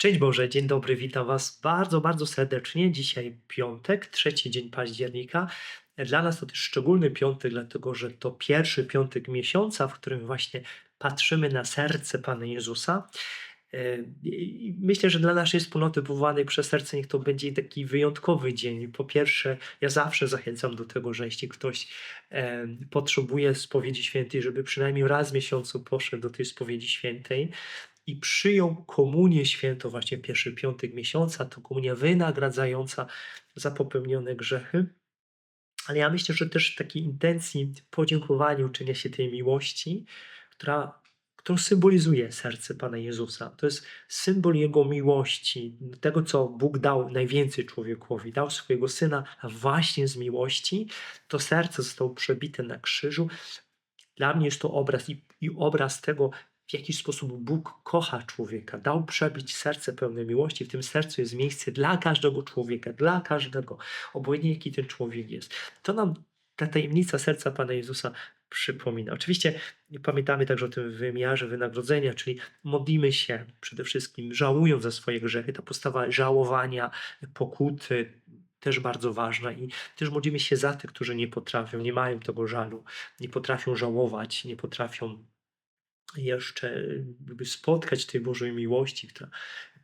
Cześć Boże, dzień dobry, witam Was bardzo, bardzo serdecznie. Dzisiaj piątek, trzeci dzień października. Dla nas to też szczególny piątek, dlatego że to pierwszy piątek miesiąca, w którym właśnie patrzymy na serce Pana Jezusa. E, myślę, że dla naszej wspólnoty powołanej przez serce niech to będzie taki wyjątkowy dzień. Po pierwsze, ja zawsze zachęcam do tego, że jeśli ktoś e, potrzebuje spowiedzi świętej, żeby przynajmniej raz w miesiącu poszedł do tej spowiedzi świętej, i przyjął komunię świętą, właśnie pierwszy piątek miesiąca, to komunia wynagradzająca za popełnione grzechy. Ale ja myślę, że też w takiej intencji podziękowania uczenia się tej miłości, która, którą symbolizuje serce Pana Jezusa. To jest symbol Jego miłości, tego, co Bóg dał najwięcej człowiekowi. Dał swojego Syna właśnie z miłości. To serce zostało przebite na krzyżu. Dla mnie jest to obraz i, i obraz tego, w jaki sposób Bóg kocha człowieka, dał przebić serce pełne miłości. W tym sercu jest miejsce dla każdego człowieka, dla każdego, obojętnie jaki ten człowiek jest. To nam ta tajemnica serca Pana Jezusa przypomina. Oczywiście pamiętamy także o tym wymiarze wynagrodzenia, czyli modlimy się przede wszystkim, żałując za swoje grzechy. Ta postawa żałowania, pokuty, też bardzo ważna i też modlimy się za tych, którzy nie potrafią, nie mają tego żalu, nie potrafią żałować, nie potrafią jeszcze spotkać tej Bożej miłości, która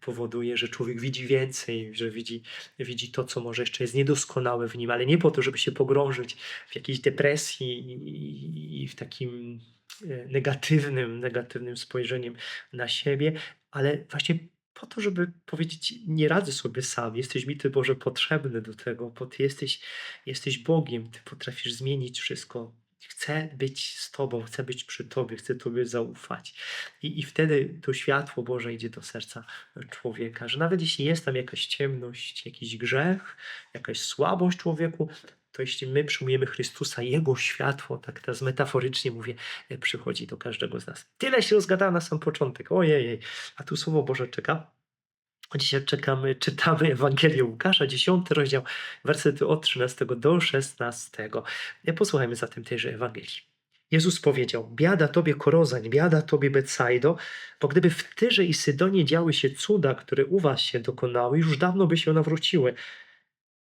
powoduje, że człowiek widzi więcej, że widzi, widzi to, co może jeszcze jest niedoskonałe w nim, ale nie po to, żeby się pogrążyć w jakiejś depresji i, i w takim e, negatywnym, negatywnym spojrzeniem na siebie, ale właśnie po to, żeby powiedzieć, nie radzę sobie sam, jesteś mi Ty Boże potrzebny do tego, bo Ty jesteś, jesteś Bogiem, Ty potrafisz zmienić wszystko, Chcę być z Tobą, chcę być przy Tobie, chcę Tobie zaufać. I, I wtedy to światło Boże idzie do serca człowieka, że nawet jeśli jest tam jakaś ciemność, jakiś grzech, jakaś słabość człowieku, to jeśli my przyjmujemy Chrystusa, Jego światło, tak teraz metaforycznie mówię, przychodzi do każdego z nas. Tyle się rozgadałem na sam początek. Ojej, a tu Słowo Boże czeka. Dzisiaj czekamy, czytamy Ewangelię Łukasza, 10 rozdział, wersety od 13 do 16. Posłuchajmy zatem tejże Ewangelii. Jezus powiedział: Biada tobie Korozań, biada tobie Betsaido, bo gdyby w Tyrze i Sydonie działy się cuda, które u was się dokonały, już dawno by się nawróciły.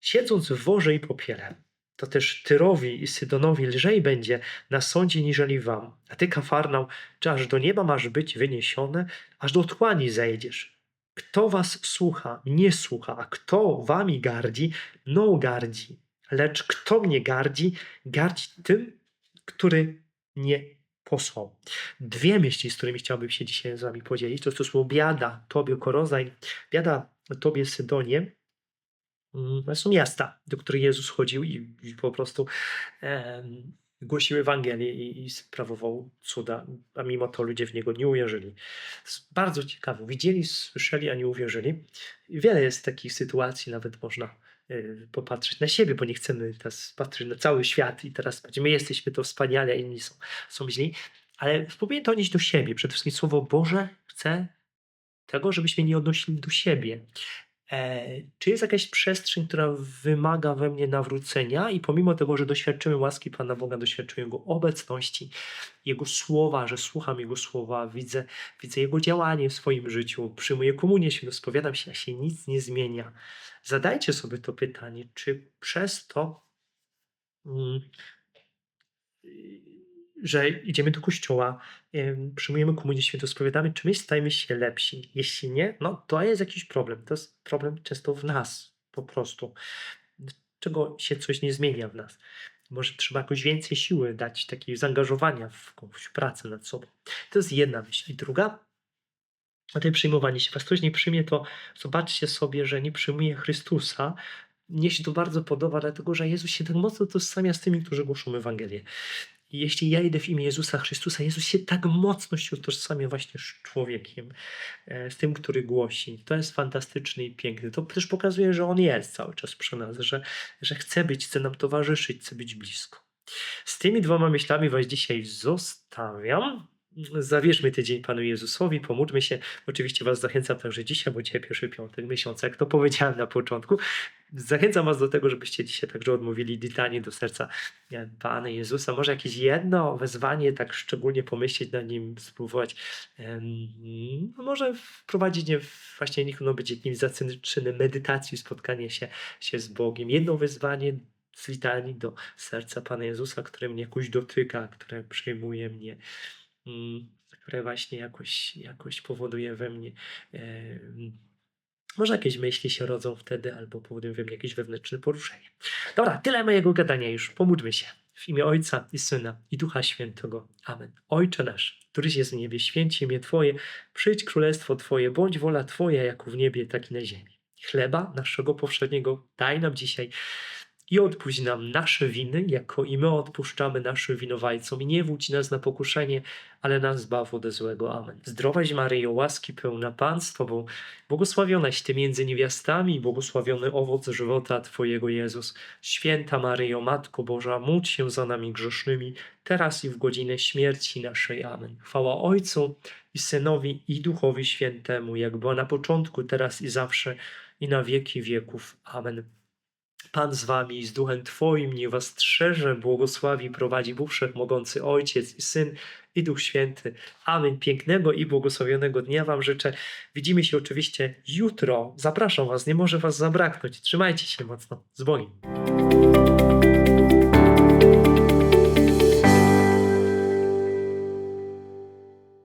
Siedząc w worze i popiele, to też Tyrowi i Sydonowi lżej będzie na sądzie niżeli wam. A ty, Kafarnał, czy aż do nieba masz być wyniesione, aż do otchłani zejdziesz. Kto was słucha, nie słucha, a kto wami gardzi, no gardzi. Lecz kto mnie gardzi, gardzi tym, który nie posłał. Dwie myśli, z którymi chciałbym się dzisiaj z wami podzielić, to jest to słowo biada tobie Korozań, biada tobie Sydonie. Mm, to są miasta, do których Jezus chodził i, i po prostu głosił Ewangelię i, i sprawował cuda, a mimo to ludzie w niego nie uwierzyli. Bardzo ciekawe. Widzieli, słyszeli, a nie uwierzyli. Wiele jest takich sytuacji, nawet można y, popatrzeć na siebie, bo nie chcemy teraz patrzeć na cały świat i teraz my jesteśmy to wspaniale, a inni są, są źli. Ale powinien to odnieść do siebie. Przede wszystkim Słowo Boże chce tego, żebyśmy nie odnosili do siebie. E, czy jest jakaś przestrzeń, która wymaga we mnie nawrócenia i pomimo tego, że doświadczymy łaski Pana Boga, doświadczymy Jego obecności, Jego słowa, że słucham Jego słowa, widzę, widzę Jego działanie w swoim życiu, przyjmuję komunię świętą, spowiadam się, a się nic nie zmienia. Zadajcie sobie to pytanie, czy przez to mm, że idziemy do kościoła, przyjmujemy komunię świętą, spowiadamy, czy my stajemy się lepsi. Jeśli nie, no to jest jakiś problem. To jest problem często w nas po prostu. Czego się coś nie zmienia w nas. Może trzeba jakoś więcej siły dać, takiego zaangażowania w jakąś pracę nad sobą. To jest jedna myśl. I druga, a tej przyjmowanie się. Was ktoś nie przyjmie, to zobaczcie sobie, że nie przyjmuje Chrystusa, mnie się to bardzo podoba, dlatego że Jezus się tak mocno tożsamia z tymi, którzy głoszą Ewangelię. Jeśli ja idę w imię Jezusa Chrystusa, Jezus się tak mocno się utożsamia właśnie z człowiekiem, e, z tym, który głosi. To jest fantastyczne i piękne. To też pokazuje, że On jest cały czas przy nas, że, że chce być, chce nam towarzyszyć, chce być blisko. Z tymi dwoma myślami Was dzisiaj zostawiam. Zawierzmy tydzień Panu Jezusowi, pomódlmy się. Oczywiście Was zachęcam także dzisiaj, bo dzisiaj pierwszy piątek miesiąca, jak to powiedziałem na początku. Zachęcam Was do tego, żebyście dzisiaj także odmówili litanii do serca Pana Jezusa. Może jakieś jedno wezwanie, tak szczególnie pomyśleć na nim, spróbować. no może wprowadzić nie właśnie niech ono będzie jakimś zaczynem medytacji, spotkanie się, się z Bogiem. Jedno wezwanie z litanii do serca Pana Jezusa, które mnie jakoś dotyka, które przejmuje mnie, które właśnie jakoś, jakoś powoduje we mnie. może jakieś myśli się rodzą wtedy, albo powodują we mnie jakieś wewnętrzne poruszenie. Dobra, tyle mojego gadania już. Pomódlmy się. W imię Ojca i Syna i Ducha Świętego. Amen. Ojcze nasz, któryś jest w niebie, święci imię Twoje, przyjdź królestwo Twoje, bądź wola Twoja, jak w niebie, tak i na ziemi. Chleba naszego powszedniego daj nam dzisiaj i odpuść nam nasze winy, jako i my odpuszczamy naszym winowajcom. I nie wódź nas na pokuszenie, ale nas zbaw ode złego. Amen. Zdrowaś Maryjo, łaski pełna Pan z Tobą, błogosławionaś Ty między niewiastami błogosławiony owoc żywota Twojego Jezus. Święta Maryjo, Matko Boża, módl się za nami grzesznymi, teraz i w godzinę śmierci naszej. Amen. Chwała Ojcu i Synowi i Duchowi Świętemu, jak była na początku, teraz i zawsze, i na wieki wieków. Amen. Pan z wami i z duchem Twoim, niech was strzeże, błogosławi, prowadzi Bóg Wszechmogący Ojciec i Syn i Duch Święty. Amen. Pięknego i błogosławionego dnia wam życzę. Widzimy się oczywiście jutro. Zapraszam was, nie może was zabraknąć. Trzymajcie się mocno. Z Bogiem.